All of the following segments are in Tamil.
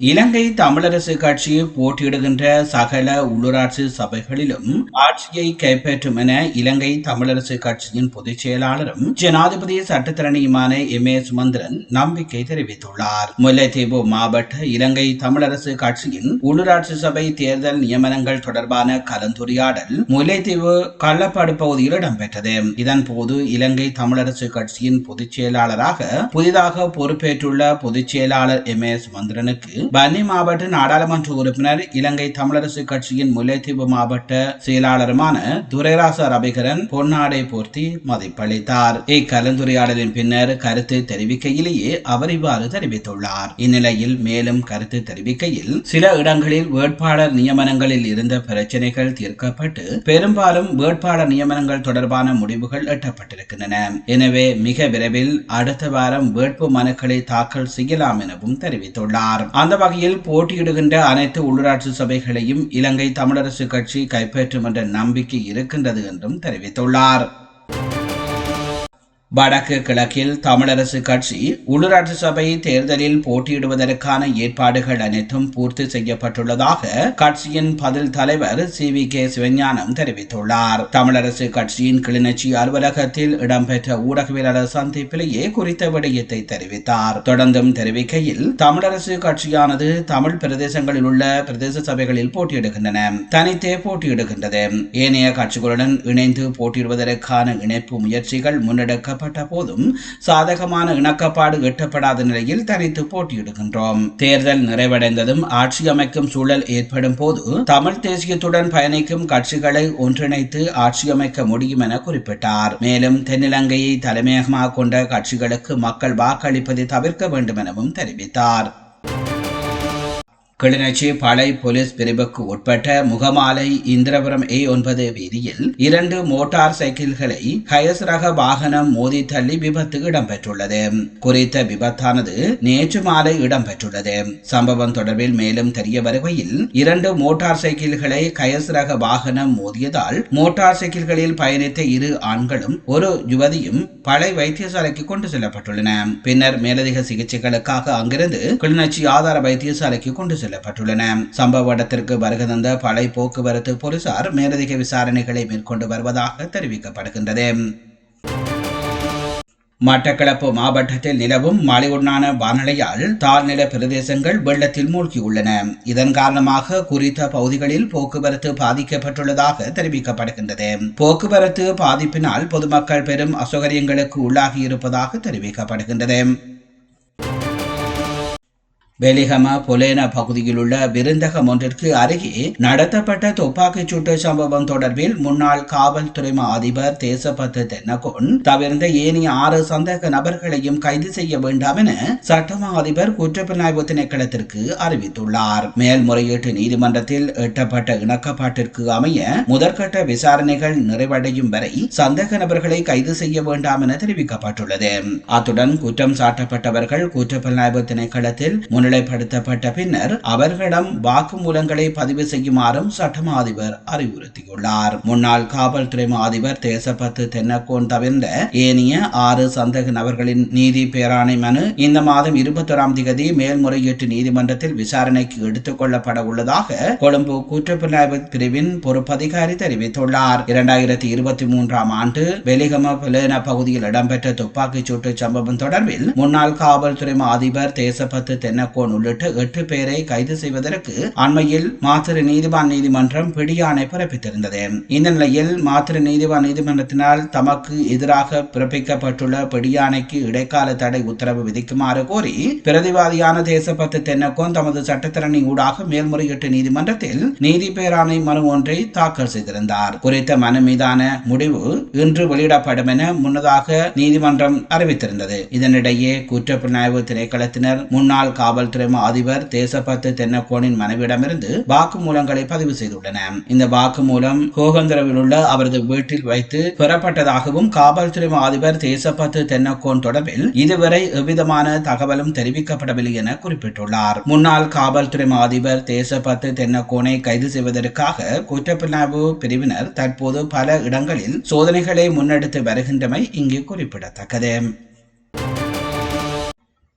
இலங்கை தமிழரசு கட்சி போட்டியிடுகின்ற சகல உள்ளூராட்சி சபைகளிலும் ஆட்சியை கைப்பற்றும் என இலங்கை தமிழரசு கட்சியின் பொதுச் செயலாளரும் ஜனாதிபதி சட்டத்தரணியுமான எம். ஏ. சுமந்திரன் நம்பிக்கை தெரிவித்துள்ளார். முல்லைத்தீவு மாவட்ட இலங்கை தமிழரசு கட்சியின் உள்ளூராட்சி சபை தேர்தல் நியமனங்கள் தொடர்பான கலந்துரையாடல் முல்லைத்தீவு கள்ளப்பாடு பகுதியில் இடம்பெற்றது. இதன் போது இலங்கை தமிழரசு கட்சியின் பொதுச் செயலாளராக புதிதாக பொறுப்பேற்றுள்ள பொதுச் செயலாளர் எம். ஏ. சுமந்திரனுக்கு பன்னி மாவட்ட நாடாளுமன்ற உறுப்பினர் இலங்கை தமிழரசு கட்சியின் முல்லைத்தீவு மாவட்ட செயலாளருமான துரைராச ரபிகரன் பொன்னாடை போர்த்தி மதிப்பளித்தார். இக்கலந்துரையாடலின் பின்னர் கருத்து தெரிவிக்கையிலேயே அவர் இவ்வாறு தெரிவித்துள்ளார். இந்நிலையில் மேலும் கருத்து தெரிவிக்கையில் சில இடங்களில் வேட்பாளர் நியமனங்களில் இருந்த பிரச்சனைகள் தீர்க்கப்பட்டு பெரும்பாலும் வேட்பாளர் நியமனங்கள் தொடர்பான முடிவுகள் எட்டப்பட்டிருக்கின்றன. எனவே மிக விரைவில் அடுத்த வாரம் வேட்பு மனுக்களை தாக்கல் செய்யலாம் எனவும் தெரிவித்துள்ளார். அந்த வகையில் போட்டியிடுகின்ற அனைத்து உள்ளூராட்சி சபைகளையும் இலங்கை தமிழரசு கட்சி கைப்பற்றும் என்ற நம்பிக்கை இருக்கின்றது என்றும் தெரிவித்துள்ளார். வடக்கு கிழக்கில் தமிழரசு கட்சி உள்ளூராட்சி சபை தேர்தலில் போட்டியிடுவதற்கான ஏற்பாடுகள் அனைத்தும் பூர்த்தி செய்யப்பட்டுள்ளதாக கட்சியின் பதில் தலைவர் சி வி கே சிவஞானம் தெரிவித்துள்ளார். தமிழரசு கட்சியின் கிளிநொச்சி அலுவலகத்தில் இடம்பெற்ற ஊடகவியலாளர் சந்திப்பிலேயே குறித்த விடயத்தை தெரிவித்தார். தொடர்ந்தும் தெரிவிக்கையில் தமிழரசு கட்சியானது தமிழ் பிரதேசங்களில் உள்ள பிரதேச சபைகளில் போட்டியிடுகின்றன. தனித்தே போட்டியிடுகின்றது. ஏனைய கட்சிகளுடன் இணைந்து போட்டியிடுவதற்கான இணைப்பு முயற்சிகள் முன்னெடுக்க எட்டப்பட்ட போதும் சாதகமான இணக்கப்பாடு எட்டப்படாத நிலையில் தனித்து போட்டியிடுகின்றோம். தேர்தல் நிறைவடைந்ததும் ஆட்சி அமைக்கும் சூழல் ஏற்படும் போது தமிழ் தேசியத்துடன் பயணிக்கும் கட்சிகளை ஒன்றிணைத்து ஆட்சி அமைக்க முடியும் என குறிப்பிட்டார். மேலும் தென்னிலங்கையை தலைமையகமாக கொண்ட கட்சிகளுக்கு மக்கள் வாக்களிப்பதை தவிர்க்க வேண்டும் எனவும் தெரிவித்தார். கிளிநொச்சி பளை போலீஸ் பிரிவுக்கு உட்பட்ட முகமாலை இந்திரபுரம் ஏ ஒன்பது வீதியில் இரண்டு மோட்டார் சைக்கிள்களை கயஸ் ரக வாகனம் மோதி தள்ளி விபத்து இடம்பெற்றுள்ளது. குறித்த விபத்தானது நேற்று மாலை இடம்பெற்றுள்ளது. சம்பவம் தொடர்பில் மேலும் தெரிய வருகையில் இரண்டு மோட்டார் சைக்கிள்களை கயஸ் ரக வாகனம் மோதியதால் மோட்டார் சைக்கிள்களில் பயணித்த இரு ஆண்களும் ஒரு யுவதியும் பழை வைத்தியசாலைக்கு கொண்டு செல்லப்பட்டுள்ளன. பின்னர் மேலதிக சிகிச்சைகளுக்காக அங்கிருந்து கிளிநொச்சி ஆதார வைத்தியசாலைக்கு கொண்டு செல்லப்பட்டுள்ளன. சம்பவ இடத்திற்கு வருகை தந்த பழை போக்குவரத்து போலீசார் மேலதிக விசாரணைகளை மேற்கொண்டு வருவதாக தெரிவிக்கப்படுகின்றது. மட்டக்களப்பு மாவட்டத்தில் நிலவும் மழையுடனான வானிலையால் தாழ்நில பிரதேசங்கள் வெள்ளத்தில் மூழ்கியுள்ளன. இதன் காரணமாக குறித்த பகுதிகளில் போக்குவரத்து பாதிக்கப்பட்டுள்ளதாக தெரிவிக்கப்படுகின்றது. போக்குவரத்து பாதிப்பினால் பொதுமக்கள் பெரும் அசௌகரியங்களுக்கு உள்ளாகி இருப்பதாக தெரிவிக்கப்படுகின்றது. வெலிகம பொலேன பகுதியில் உள்ள விருந்தகம் ஒன்றிற்கு அருகே நடத்தப்பட்ட துப்பாக்கிச் சூட்டு சம்பவம் தொடர்பில் முன்னாள் காவல்துறை அதிபர் தேசபத்து தென்னகோன் தவிர்ந்த ஏனைய ஆறு சந்தேக நபர்களையும் கைது செய்ய வேண்டாம் என சட்டமா அதிபர் குற்றப்புலனாய்வு திணைக்களத்திற்கு அறிவித்துள்ளார். மேல்முறையீட்டு நீதிமன்றத்தில் எட்டப்பட்ட இணக்கப்பாட்டிற்கு அமைய முதற்கட்ட விசாரணைகள் நிறைவடையும் வரை சந்தேக நபர்களை கைது செய்ய வேண்டாம் என தெரிவிக்கப்பட்டுள்ளது. அத்துடன் குற்றம் சாட்டப்பட்டவர்கள் குற்றப்புலனாய்வு திணைக்களத்தில் முன்னிலைப்படுத்தப்பட்ட பின்னர் அவர்களிடம் வாக்குமூலங்களை பதிவு செய்யுமாறும் சட்டமா அதிபர் அறிவுறுத்தியுள்ளார். முன்னாள் காவல்துறை அதிபர் தேசப்பத்து தென்னக்கோன் தவிர்ந்த ஏனைய ஆறு சந்தக நபர்களின் நீதி பேராணை மனு இந்த மாதம் இருபத்தொராம் தேதி மேல்முறையீட்டு நீதிமன்றத்தில் விசாரணைக்கு எடுத்துக் கொள்ளப்பட உள்ளதாக கொழும்பு குற்றப்புலனாய்வு பிரிவின் பொறுப்பதிகாரி தெரிவித்துள்ளார். இரண்டாயிரத்தி இருபத்தி மூன்றாம் ஆண்டு வெலிகம புலேன பகுதியில் இடம்பெற்ற துப்பாக்கிச் சூட்டு சம்பவம் தொடர்பில் முன்னாள் காவல்துறை அதிபர் தேசப்பத்து தென்னக்கோன் கோன் உள்ளிட்ட எட்டு பேரை கைது செய்வதற்கு அண்மையில் மாத்திரு நீதிவான் நீதிமன்றம் பிடியாணை பிறப்பித்திருந்தது. இந்த நிலையில் மாத்திரு நீதிவான் நீதிமன்றத்தினால் தமக்கு எதிராக பிறப்பிக்கப்பட்டுள்ள பிடியாணைக்கு இடைக்கால தடை உத்தரவு விதிக்குமாறு கோரி பிரதிவாதியான தேசபத்து தென்னக்கோன் தமது சட்டத்திறனி ஊடாக மேல்முறையீட்டு நீதிமன்றத்தில் நீதி பேராணை மனு ஒன்றை தாக்கல் செய்திருந்தார். குறித்த மனு மீதான முடிவு இன்று வெளியிடப்படும் என முன்னதாக நீதிமன்றம் அறிவித்திருந்தது. இதனிடையே குற்றப்புலனாய்வு திணைக்களத்தினர் முன்னாள் காவல் காவல்துறை அதிபர் தேசபத்து தென்னக்கோனின் மனைவிடமிருந்து வாக்குமூலங்களை பதிவு செய்துள்ளன. இந்த வாக்குமூலம் கோகந்தரவில் உள்ள அவரது வீட்டில் வைத்து பெறப்பட்டதாகவும் காவல்துறை அதிபர் தேசபத்து தென்னக்கோன் தொடர்பில் இதுவரை எவ்விதமான தகவலும் தெரிவிக்கப்படவில்லை என குறிப்பிட்டுள்ளார். முன்னாள் காவல்துறை அதிபர் தேசபத்து தென்னக்கோனை கைது செய்வதற்காக குற்றப்பிரிவு பிரிவினர் தற்போது பல இடங்களில் சோதனைகளை முன்னெடுத்து வருகின்றமை இங்கு குறிப்பிடத்தக்கது.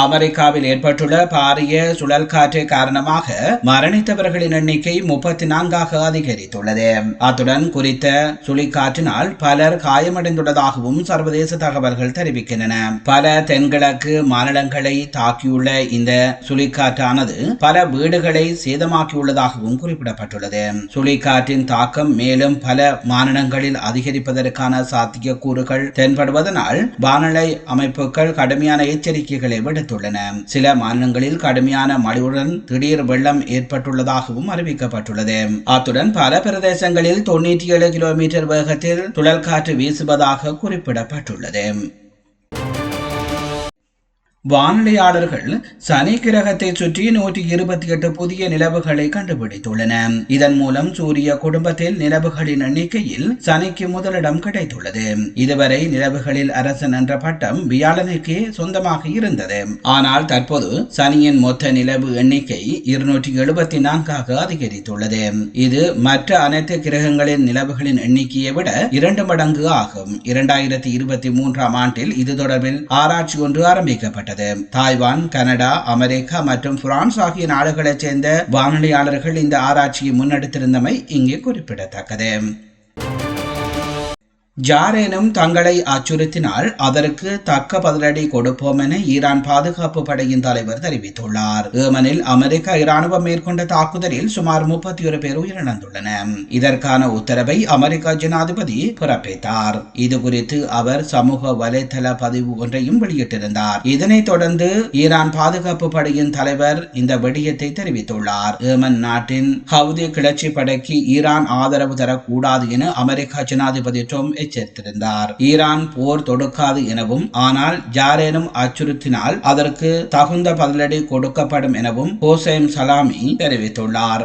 அமெரிக்காவில் ஏற்பட்டுள்ள பாரிய சுழல் காற்று காரணமாக மரணித்தவர்களின் எண்ணிக்கை முப்பத்தி நான்காக அதிகரித்துள்ளது. அத்துடன் குறித்த சுழிக்காற்றினால் பலர் காயமடைந்துள்ளதாகவும் சர்வதேச தகவல்கள் தெரிவிக்கின்றன. பல தென்கிழக்கு மாநிலங்களை தாக்கியுள்ள இந்த சுழிக்காற்றானது பல வீடுகளை சேதமாக்கியுள்ளதாகவும் குறிப்பிடப்பட்டுள்ளது. சுழிக்காற்றின் தாக்கம் மேலும் பல மாநிலங்களில் அதிகரிப்பதற்கான சாத்தியக்கூறுகள் தென்படுவதனால் வானிலை அமைப்புகள் கடுமையான எச்சரிக்கைகளை விடுத்துள்ளன சில மாநிலங்களில் கடுமையான மழையுடன் திடீர் வெள்ளம் ஏற்பட்டுள்ளதாகவும் அறிவிக்கப்பட்டுள்ளது. அத்துடன் பல பிரதேசங்களில் தொன்னூற்றி ஏழு கிலோமீட்டர் வேகத்தில் துழல் காற்று வீசுவதாக குறிப்பிடப்பட்டுள்ளது. வானிலையாளர்கள் சனி கிரகத்தை சுற்றி நூற்றி இருபத்தி எட்டு புதிய நிலவுகளை கண்டுபிடித்துள்ளன. இதன் மூலம் சூரிய குடும்பத்தில் நிலவுகளின் எண்ணிக்கையில் சனிக்கு முதலிடம் கிடைத்துள்ளது. இதுவரை நிலவுகளில் அரசன் என்ற பட்டம் வியாழனுக்கே சொந்தமாக இருந்தது. ஆனால் தற்போது சனியின் மொத்த நிலவு எண்ணிக்கை இருநூற்றி எழுபத்தி நான்காக அதிகரித்துள்ளது. இது மற்ற அனைத்து கிரகங்களின் நிலவுகளின் எண்ணிக்கையை விட இரண்டு மடங்கு ஆகும். இரண்டாயிரத்தி இருபத்தி மூன்றாம் ஆண்டில் இது தொடர்பில் ஆராய்ச்சி ஒன்று ஆரம்பிக்கப்பட்டது. வெளியிட்டது தாய்வான் கனடா அமெரிக்கா மற்றும் பிரான்ஸ் ஆகிய நாடுகளைச் சேர்ந்த வானொலியாளர்கள் இந்த ஆராய்ச்சியை முன்னெடுத்திருந்தமை இங்கே குறிப்பிடத்தக்கது. யாரேனும் தங்களை அச்சுறுத்தினால் அதற்கு தக்க பதிலடி கொடுப்போம் என ஈரான் பாதுகாப்பு படையின் தலைவர் தெரிவித்துள்ளார். ஏமனில் அமெரிக்க இராணுவம் மேற்கொண்ட தாக்குதலில் சுமார் முப்பத்தி ஒரு பேர் உயிரிழந்துள்ளனர். இதற்கான உத்தரவை அமெரிக்க ஜனாதிபதி பிறப்பித்தார். இது குறித்து அவர் சமூக வலைதள பதிவு ஒன்றையும் வெளியிட்டிருந்தார். இதனைத் தொடர்ந்து ஈரான் பாதுகாப்பு படையின் தலைவர் இந்த விடயத்தை தெரிவித்துள்ளார். ஏமன் நாட்டின் ஹவுதி கிளர்ச்சி படைக்கு ஈரான் ஆதரவு தரக்கூடாது என அமெரிக்க ஜனாதிபதி ட்ரம்ப் சேர்த்திருந்தார். ஈரான் போர் தொடுக்காது எனவும் ஆனால் யாரேனும் அச்சுறுத்தினால் அதற்கு தகுந்த பதிலடி கொடுக்கப்படும் எனவும் ஹோசைம் சலாமி தெரிவித்துள்ளார்.